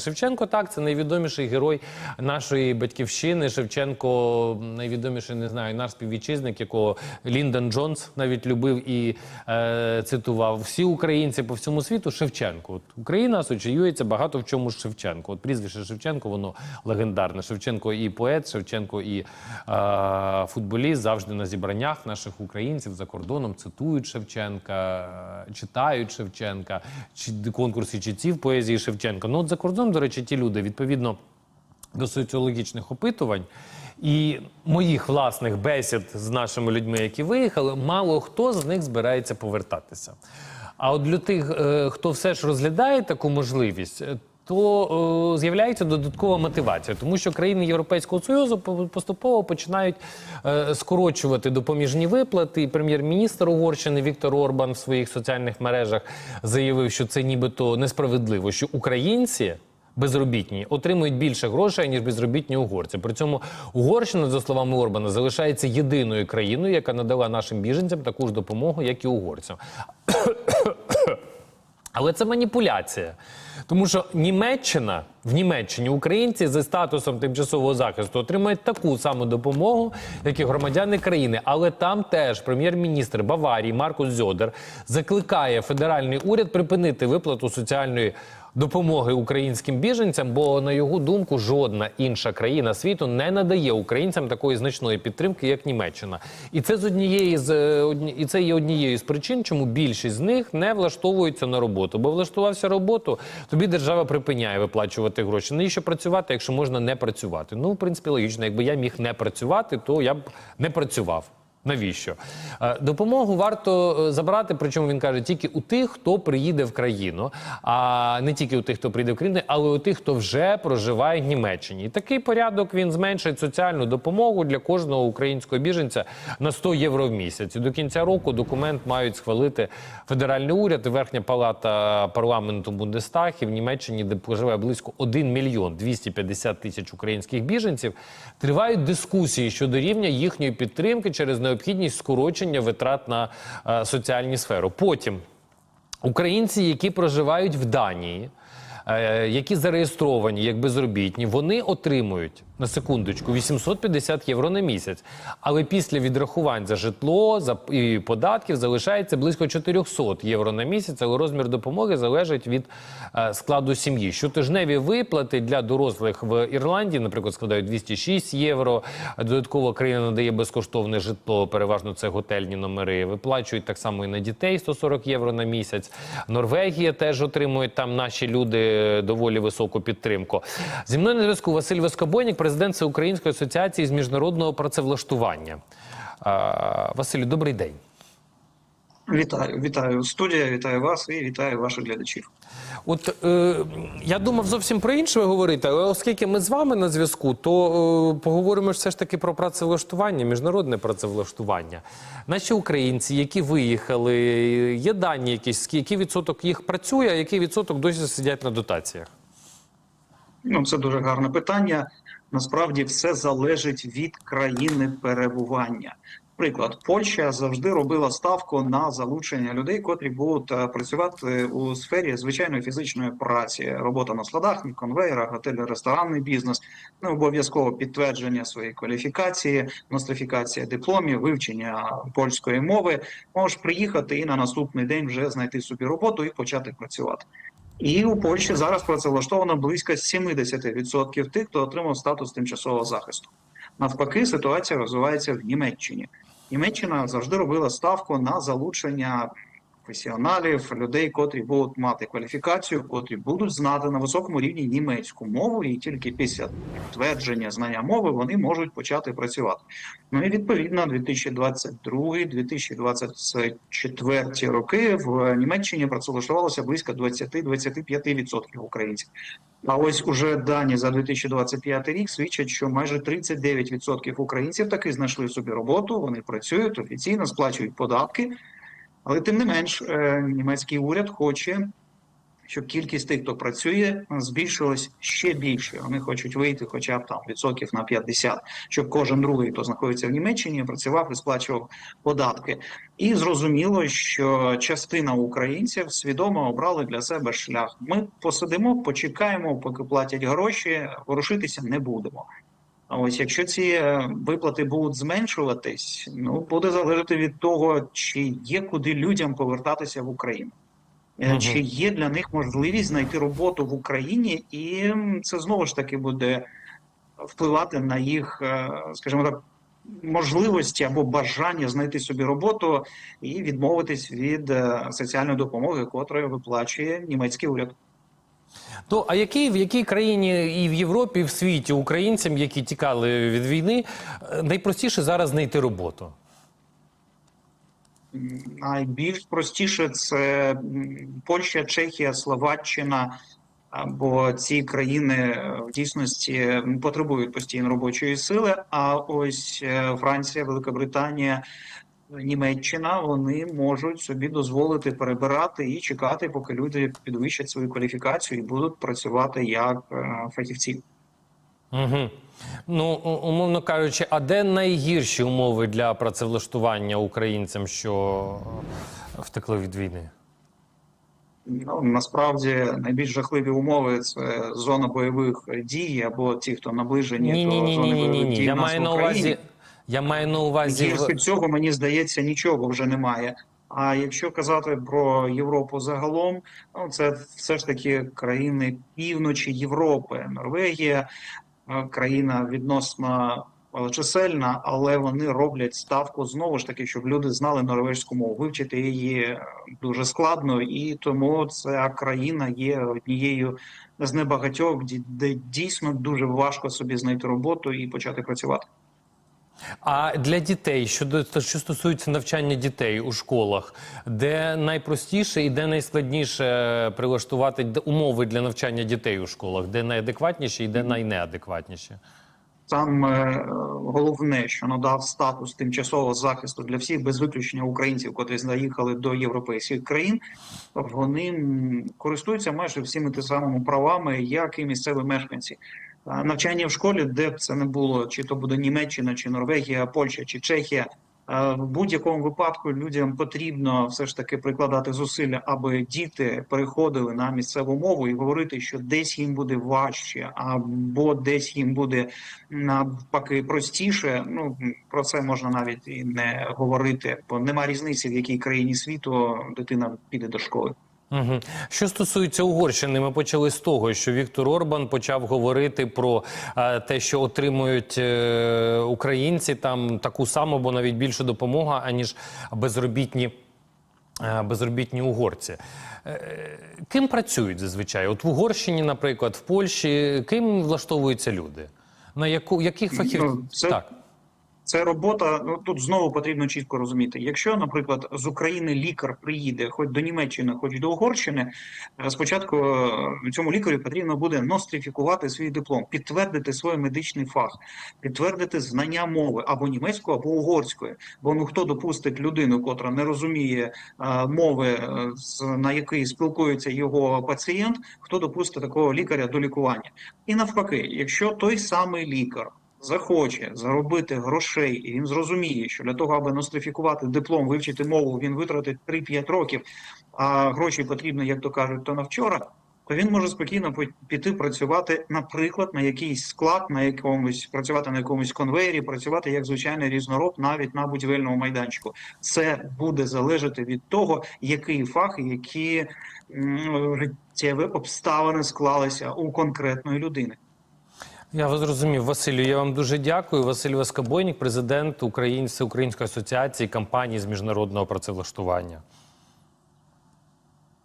Шевченко так, це найвідоміший герой нашої батьківщини. Шевченко найвідоміший, не знаю, наш співвітчизник, якого Ліндон Джонс навіть любив і е, цитував. Всі українці по всьому світу Шевченко. От Україна асоціюється багато в чому з Шевченко. От прізвище Шевченко, воно легендарне. Шевченко і поет, Шевченко і е, футболіст завжди на зібраннях наших українців за кордоном цитують Шевченка, е, читають Шевченка, чи конкурси читців поезії Шевченка. Ну от за кордоном, до речі, ті люди відповідно до соціологічних опитувань і моїх власних бесід з нашими людьми, які виїхали, мало хто з них збирається повертатися. А от для тих, е, хто все ж розглядає таку можливість, е, то е, з'являється додаткова мотивація, тому що країни Європейського Союзу поступово починають скорочувати допоміжні виплати. І прем'єр-міністр Угорщини Віктор Орбан в своїх соціальних мережах заявив, що це нібито несправедливо, що українці. Безробітні отримують більше грошей ніж безробітні угорці. При цьому Угорщина, за словами Орбана, залишається єдиною країною, яка надала нашим біженцям таку ж допомогу, як і угорцям. Але це маніпуляція. Тому що Німеччина в Німеччині українці за статусом тимчасового захисту отримають таку саму допомогу, як і громадяни країни. Але там теж прем'єр-міністр Баварії Маркус Зьодер закликає федеральний уряд припинити виплату соціальної допомоги українським біженцям, бо на його думку жодна інша країна світу не надає українцям такої значної підтримки, як Німеччина. І це з однієї з е, одні- і це є однією з причин, чому більшість з них не влаштовуються на роботу. Бо влаштувався роботу, тобі держава припиняє виплачувати гроші. Навіщо працювати, якщо можна не працювати? Ну, в принципі, логічно. Якби я міг не працювати, то я б не працював. Навіщо Е, допомогу варто е, забрати? Причому він каже тільки у тих, хто приїде в країну, а не тільки у тих, хто приїде в країну, але у тих, хто вже проживає в Німеччині. І такий порядок він зменшить соціальну допомогу для кожного українського біженця на 100 євро в місяць. До кінця року документ мають схвалити федеральний уряд верхня палата парламенту Бундестаг. І в Німеччині, де проживає близько 1 мільйон 250 тисяч українських біженців, тривають дискусії щодо рівня їхньої підтримки через необхідність скорочення витрат на соціальну соціальні сферу. Потім Українці, які проживають в Данії, е, які зареєстровані як безробітні, вони отримують на секундочку 850 євро на місяць. Але після відрахувань за житло за і податків залишається близько 400 євро на місяць. Але розмір допомоги залежить від е, складу сім'ї. Щотижневі виплати для дорослих в Ірландії, наприклад, складають 206 євро. Додатково країна надає безкоштовне житло, переважно це готельні номери. Виплачують так само і на дітей 140 євро на місяць. Норвегія теж отримують там наші люди е, доволі високу підтримку. Зі мною на зв'язку Василь Воскобойник, президент Всеукраїнської асоціації з міжнародного працевлаштування. Василю, добрий день. Вітаю, вітаю студія, вітаю вас і вітаю ваших глядачів. От е, я думав зовсім про інше говорити, але оскільки ми з вами на зв'язку, то е, поговоримо все ж таки про працевлаштування, міжнародне працевлаштування. Наші українці, які виїхали, є дані якісь, який відсоток їх працює, а який відсоток досі сидять на дотаціях? Ну це дуже гарне питання. Насправді все залежить від країни перебування. Приклад, Польща завжди робила ставку на залучення людей, котрі будуть е, працювати у сфері звичайної фізичної праці, робота на складах, конвейерах, готель, ресторанний бізнес, не обов'язково підтвердження своєї кваліфікації, нострифікація дипломів, вивчення польської мови. Можеш приїхати і на наступний день вже знайти собі роботу і почати працювати. І у Польщі зараз працевлаштовано близько 70% тих, хто отримав статус тимчасового захисту. Навпаки, ситуація розвивається в Німеччині. Німеччина завжди робила ставку на залучення професіоналів, людей, котрі будуть мати кваліфікацію, котрі будуть знати на високому рівні німецьку мову, і тільки після підтвердження знання мови вони можуть почати працювати. Ну і відповідно 2022-2024 роки в Німеччині працевлаштувалося близько 20-25% українців. А ось уже дані за 2025 рік свідчать, що майже 39% українців таки знайшли собі роботу. Вони працюють офіційно, сплачують податки. Але тим не менш, е, німецький уряд хоче щоб кількість тих, хто працює, збільшилась ще більше. Вони хочуть вийти, хоча б там відсотків на 50, щоб кожен другий, хто знаходиться в Німеччині, працював і сплачував податки. І зрозуміло, що частина українців свідомо обрали для себе шлях. Ми посидимо, почекаємо, поки платять гроші, ворушитися не будемо. А ось якщо ці е, виплати будуть зменшуватись, ну буде залежати від того, чи є куди людям повертатися в Україну. Мгм. Чи є для них можливість знайти роботу в Україні, і це знову ж таки буде впливати на їх, е, скажімо так, можливості або бажання знайти собі роботу і відмовитись від соціальної допомоги, котрою виплачує німецький уряд. То а який в якій країні і в Європі, і в світі українцям, які тікали від війни, е, найпростіше зараз знайти роботу? Найбільш простіше це Польща, Чехія, Словаччина. Бо ці країни е, в дійсності потребують постійно робочої сили. А ось е, Франція, Велика Британія, Німеччина вони можуть собі дозволити перебирати і чекати, поки люди підвищать свою кваліфікацію і будуть працювати як е, фахівці. Угу. Ну, умовно кажучи, а де найгірші умови для працевлаштування українцям, що е, втекли від війни? Ну насправді найбільш жахливі умови це зона бойових дій або ті, хто наближені Ні, до ні, ні, зони ні, ні, бойових ні. дій. Я в нас маю на Україні. увазі. Я маю на увазі. Гірше цього мені здається нічого вже немає. А якщо казати про Європу загалом, ну це все ж таки країни півночі Європи, Норвегія, е, країна відносно чисельна, але вони роблять ставку знову ж таки, щоб люди знали норвежську мову. Вивчити її е, дуже складно, і тому ця країна є однією з небагатьох, де дійсно дуже важко собі знайти роботу і почати працювати. А для дітей, те, що стосується навчання дітей у школах, де найпростіше і де найскладніше прилаштувати умови для навчання дітей у школах, де найадекватніше і де найнеадекватніше? Саме головне, що надав статус тимчасового захисту для всіх без виключення українців, котрі заїхали до європейських країн, вони користуються майже всіми тими самими правами, як і місцеві мешканці. Навчання в школі, де б це не було, чи то буде Німеччина, чи Норвегія, Польща, чи Чехія. е, В будь-якому випадку людям потрібно все ж таки прикладати зусилля, аби діти переходили на місцеву мову і говорити, що десь їм буде важче, або десь їм буде навпаки простіше. Ну про це можна навіть і не говорити, бо нема різниці, в якій країні світу дитина піде до школи. Угу. Що стосується Угорщини, ми почали з того, що Віктор Орбан почав говорити про е, те, що отримують е, українці там таку саму, або навіть більшу допомогу, аніж безробітні. е, Безробітні угорці. Е, Ким працюють зазвичай? От в Угорщині, наприклад, в Польщі, ким влаштовуються люди? На яку яких фахівців? Ну, це- Так. Це робота. Ну тут знову потрібно чітко розуміти. Якщо, наприклад, з України лікар приїде, хоч до Німеччини, хоч до Угорщини, е, спочатку е, цьому лікарю потрібно буде нострифікувати свій диплом, підтвердити свій медичний фах, підтвердити знання мови або німецької, або угорської. Бо ну хто допустить людину, котра не розуміє е, мови, на якій спілкується його пацієнт, хто допустить такого лікаря до лікування? І навпаки, якщо той самий лікар захоче заробити грошей, і він зрозуміє, що для того, аби нострифікувати диплом, вивчити мову, він витратить 3-5 років, а гроші потрібно, як то кажуть, то на вчора. То він може спокійно піти працювати, наприклад, на якийсь склад, на якомусь працювати на якомусь конвейері, працювати як звичайний різнороб, навіть на будівельному майданчику. Це буде залежати від того, який фах які життєві обставини склалися у конкретної людини. Я вас зрозумів, Василю. Я вам дуже дякую. Василь Воскобойник, президент Україн... Всеукраїнської асоціації компаній з міжнародного працевлаштування.